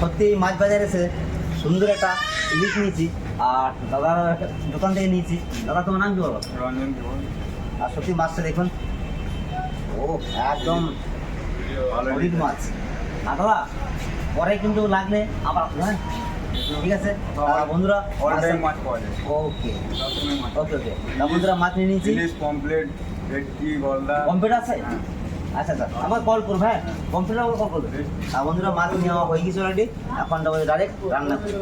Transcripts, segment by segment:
সত্যি এই মাছ বাজারে এসে সুন্দর একটা ইলিশ নিয়েছি আর দাদার দোকান থেকে নিয়েছি। দাদা তোমার নাম কি বলো? আর সত্যি মাছটা দেখুন। ও একদম সলিড মাছ। আর দাদা পরে কিন্তু লাগলে আবার হ্যাঁ? ঠিক আছে? বন্ধুরা মাছ পাওয়া যায়। ওকে। ওকে ওকে। বন্ধুরা মাছ নিয়ে নিয়েছি। গলদা কম্পিউটার আছে? আচ্ছা আচ্ছা আমার কল করব হ্যাঁ? কম্পিউটার কল করবে আর বন্ধুরা মাছ নেওয়া হয়ে গেছে অলরেডি এখন ডাইরেক্ট রান্না করতে।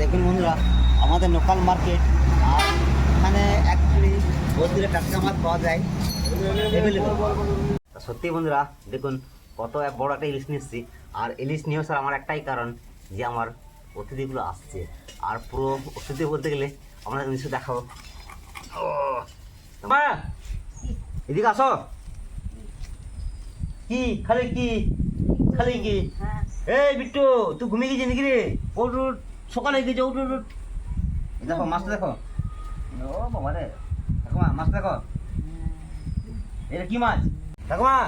দেখুন বন্ধুরা, আমাদের লোকাল মার্কেট আর এখানে অ্যাকচুয়ালি বলতে টাটকা মাছ পাওয়া যায়। সত্যি বন্ধুরা, দেখুন, কত এক বড় একটা ইলিশ এসেছি আর ইলিশ নিয়ে আসার আমার একটাই কারণ যে আমার অতিথিগুলো আসছে। আর পুরো অতিথি বলতে গেলে আমরা জিনিস দেখাবো ও, মা! এদিকে আসো। কি? খালি কি? খালি কি? এই বিট্টু তুই ঘুমিয়ে গেছিস নাকি রে? ওট উঠ, সকালে গেছে উঠ উঠ, উঠ। দেখো মাছটা দেখো। ও বাবা রে। দেখো মা মাছটা দেখো। এটা কি মাছ? দেখো মা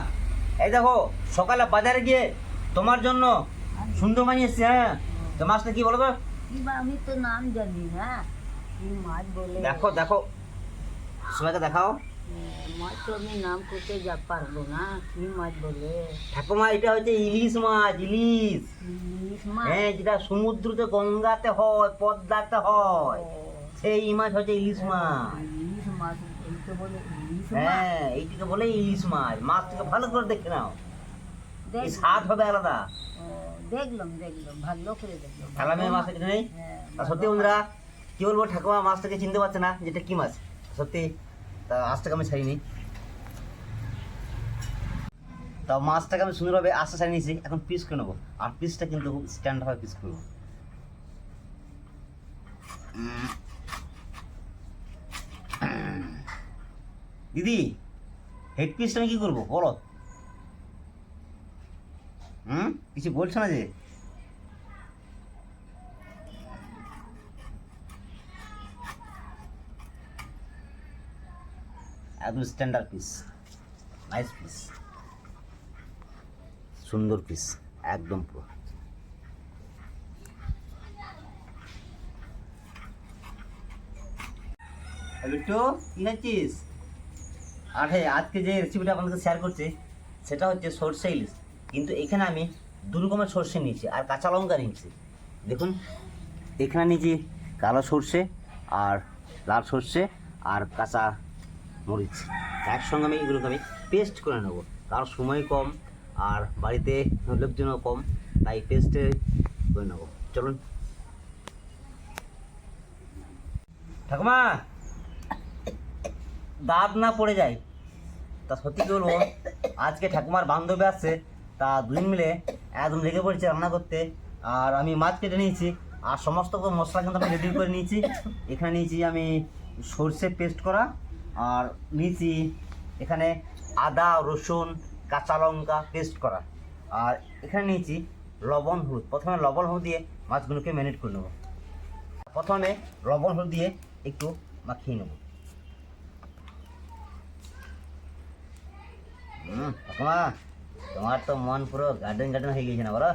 এই দেখো সকালে বাজারে গিয়ে তোমার জন্য সুন্দর মাছ এসছে হ্যাঁ? তো মাছটা কি বলো তো? আমি তো নাম জানি মাছ বলে দেখো দেখো। সবাইকে দেখাও। মাছ তো আমি নাম করতে যা পারব না কি মাছ বলে? ঠাকুমা এটা হচ্ছে ইলিশ মাছ ইলিশ। হ্যাঁ যেটা সমুদ্রতে গঙ্গাতে হয় পদ্মাতে হয়। সেই মাছ হচ্ছে ইলিশ মাছ। ইলিশ মাছ হ্যাঁ এইটিকে বলে ইলিশ মাছ। মাছটাকে ভালো করে দেখে নাও। এই স্বাদ হবে আলাদা। দেখলাম দেখলাম ভালো করে দেখলাম। থালা মেয়ে মাছ এটা নেই। হ্যাঁ, সত্যি বন্ধুরা কি বলব, ঠাকুমা মাছটাকে চিনতে পারছে না যেটা কি মাছ। সত্যি, তা আজটাকে আমি ছাড়িনি। তা মাছটাকে আমি সুন্দরভাবে আস্তে ছাড়িয়ে নিয়েছি, এখন পিস করে নেব। আর পিসটা কিন্তু স্ট্যান্ড হবে পিস করব। দিদি হেড পিসটা আমি কি করব? বলো। হুম? কিছু বলছো না যে? একদম স্ট্যান্ডার্ড পিস নাইস পিস সুন্দর পিস একদম পুরো। বিট্টু কি খাচ্ছিস? আর হ্যাঁ আজকে যে রেসিপিটা আপনাদের শেয়ার করছি, সেটা হচ্ছে সর্ষে ইলিশ। কিন্তু এখানে আমি দু রকমের সর্ষে নিয়েছি, আর কাঁচা লঙ্কা নিয়েছি। দেখুন, এখানে নিয়েছি কালো সর্ষে আর লাল সর্ষে আর কাঁচা মরিচ একসঙ্গে আমি এগুলোকে আমি পেস্ট করে নেব। কারণ সময় কম আর বাড়িতে লোকজনও কম, তাই পেস্টে করে নেব। চলুন। ঠাকুমা, দাঁত না পড়ে যায়। তা সত্যি কি বলব? আজকে ঠাকুমার বান্ধবী আসছে, তা দুদিন মিলে একদম লেগে পড়েছে রান্না করতে। আর আমি মাছ কেটে নিয়েছি, আর সমস্ত মশলা কিন্তু আমি রেডি করে নিয়েছি। এখানে নিয়েছি আমি সর্ষে পেস্ট করা আর নিয়েছি এখানে আদা রসুন কাঁচা লঙ্কা পেস্ট করা। আর এখানে নিয়েছি লবণ হলুদ। প্রথমে লবণ হলুদ দিয়ে মাছগুলোকে ম্যারিনেট করে নেব। প্রথমে লবণ হলুদ দিয়ে একটু মাখিয়ে নেব। হুম তোমার তো মন পুরো গার্ডেন গার্ডেন হয়ে গেছে না বলো?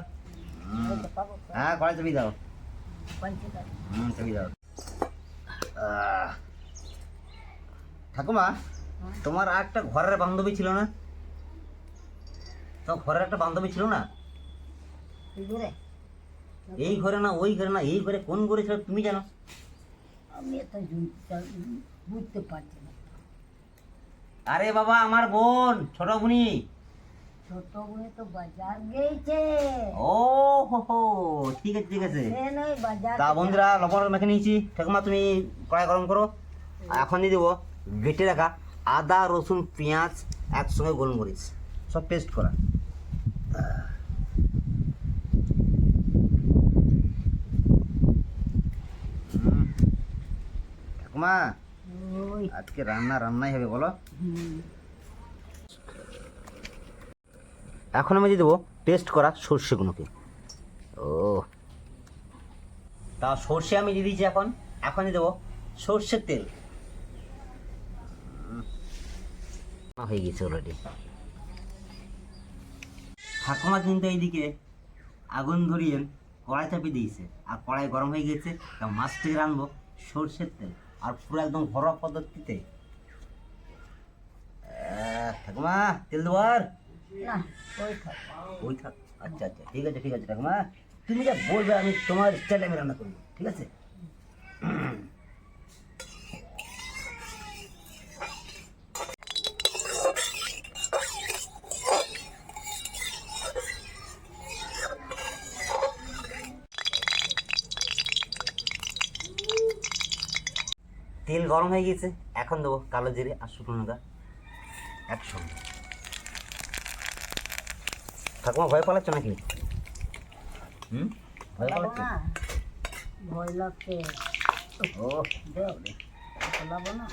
হ্যাঁ কড়াই চাবি দাও। হুম চাবি দাও। আহ। ঠাকুমা তোমার আর একটা ঘরের বান্ধবী ছিল না? তো ঘরের একটা বান্ধবী ছিল না? এই ঘরে? না ওই ঘরে না এই ঘরে কোন ঘরে ছিল তুমি জানো? আমি বুঝতে পারছি না। আরে বাবা আমার বোন ছোট বুনি। ছোট বোনে তো বাজার গেছে। ও হো হো ঠিক আছে। ঠিক আছে তা বন্ধুরা লবণ মেখে নিয়েছি। ঠাকুমা তুমি কড়াই গরম করো। এখন দিয়ে দেবো। বেটে রাখা আদা রসুন পেঁয়াজ একসঙ্গে গোলমরিচ। সব পেস্ট করা। ঠাকুমা আজকে রান্না রান্নাই হবে বলো। এখন আমি দিয়ে দেবো পেস্ট করা সর্ষেগুলোকে। ও। তা সর্ষে আমি দিয়ে দিয়েছি এখন। এখন দিয়ে দেবো সর্ষের তেল। হয়ে গেছে অলরেডি ঠাকুমা কিন্তু এইদিকে আগুন ধরিয়ে কড়াই চাপিয়ে দিয়েছে। আর কড়াই গরম হয়ে গেছে তা মাছ থেকে রানবো সর্ষের তেল। আর পুরো একদম ঘরোয়া পদ্ধতিতে। আহ, ঠাকুমা তেল দেওয়ার ওই থাক। ওই থাক। আচ্ছা আচ্ছা ঠিক আছে ঠিক আছে ঠাকুমা। তুমি যা বলবে আমি তোমার স্টাইলে আমি রান্না করব ঠিক আছে? তেল গরম হয়ে গেছে এখন দেবো কালো জিরে আর শুকনো লঙ্কা একসঙ্গে। ঠাকুমা ভয় পালাচ্ছ নাকি? হুম? ভয় পালাচ্ছ? ভয় লাগছে। ও দেও বলাবো না।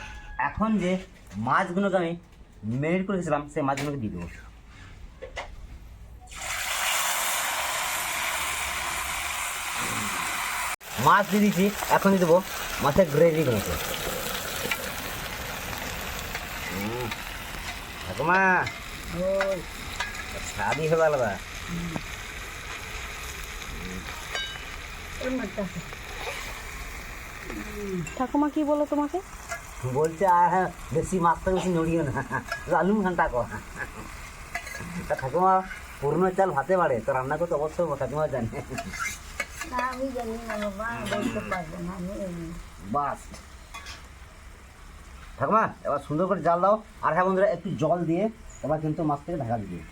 এখন যে মাছগুলোকে আমি মেরিট করে রেখেছিলাম সেই মাছগুলোকে দিয়ে দেবো। মাছ দিয়ে দিচ্ছি এখন দিয়ে দেবো মাছের গ্রেভিগুলোকে হুম। ঠাকুমা। ওই স্বাদই হবে আলাদা ওর মধ্যে আছে। ঠাকুমা কি বলো তোমাকে? বলছে আর হ্যাঁ, বেশি মাছটা বেশি নড়িও না। আলুম ঘণ্টা কর তা ঠাকুমা পুরনো চাল ভাতে বাড়ে তো রান্না করতে অবশ্যই ঠাকুমা জানে। না আমি জানি না বাবা বলতে পারব না আমি এমনি। বাস। ঠাকুমা, এবার সুন্দর করে জাল দাও। আর হ্যাঁ বন্ধুরা, একটু জল দিয়ে এবার কিন্তু মাছটাকে ঢাকা দিয়ে।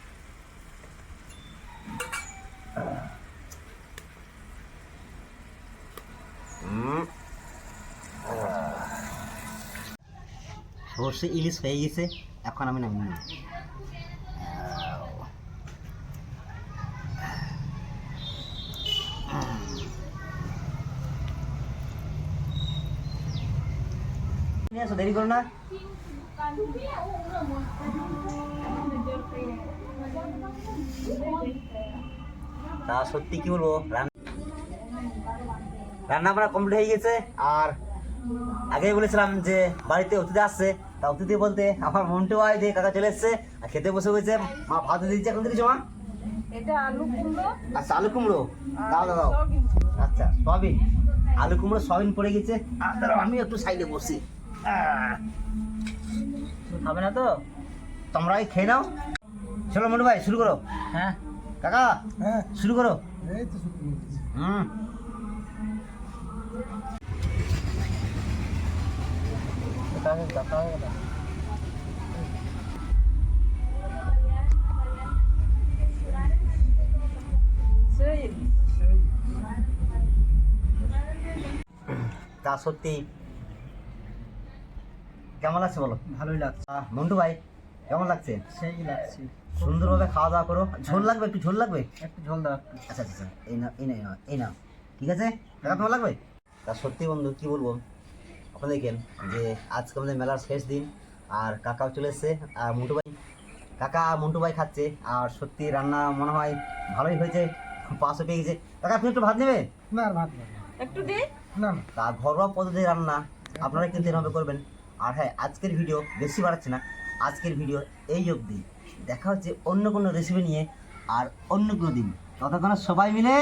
সর্ষে ইলিশ হয়ে গেছে, এখন আমি নামিয়ে আসো দেরি করো না তা সত্যি কি বলব রান- রান্না বান্না কমপ্লিট হয়ে গেছে আর আগেই বলেছিলাম যে বাড়িতে অতিথি আসছে তা অতিথি বলতে আমার মন্টু হয় যে কাকা চলে এসছে আর খেতে বসে গেছে মা ভাত দিচ্ছে এখন দিচ্ছ মা? এটা আলু কুমড়ো। আচ্ছা আলু কুমড়ো। দাও দাও আচ্ছা সয়াবিন। আলু কুমড়ো সয়াবিন পড়ে গেছে। আর আমি একটু সাইডে বসি। খাবে না তো? তোমরাই খেয়ে নাও। চলো মন্টু ভাই শুরু করো। হ্যাঁ। কাকা হ্যাঁ। শুরু করো। এই তো হুম। তা সত্যি। কেমন লাগছে বলো? ভালোই লাগছে। মন্টু ভাই কেমন লাগছে? সেই লাগছে। সুন্দরভাবে খাওয়া দাওয়া করো। ঝোল লাগবে? একটু ঝোল লাগবে? একটু ঝোল দাও আচ্ছা আচ্ছা আচ্ছা, এই না এই না এই না ঠিক আছে? টাকা তোমার লাগবে? তা সত্যি বন্ধু কি বলব? ওখানে দেখেন যে আজকে আমাদের মেলার শেষ দিন আর কাকাও চলে এসছে আর মন্টু ভাই কাকা আর মন্টু ভাই খাচ্ছে আর সত্যি রান্না মনে হয় ভালোই হয়েছে পাঁচশো পেয়ে গেছে। কাকা আপনি একটু ভাত নেবে না ভাত একটু দে। না তা ঘরোয়া পদ্ধতি রান্না আপনারা কিন্তু এভাবে করবেন। আর হ্যাঁ আজকের ভিডিও বেশি বাড়াচ্ছে না। আজকের ভিডিও এই অবধি। দেখা হচ্ছে অন্য কোনো রেসিপি নিয়ে আর অন্য কোনো দিন। ততক্ষণ সবাই মিলে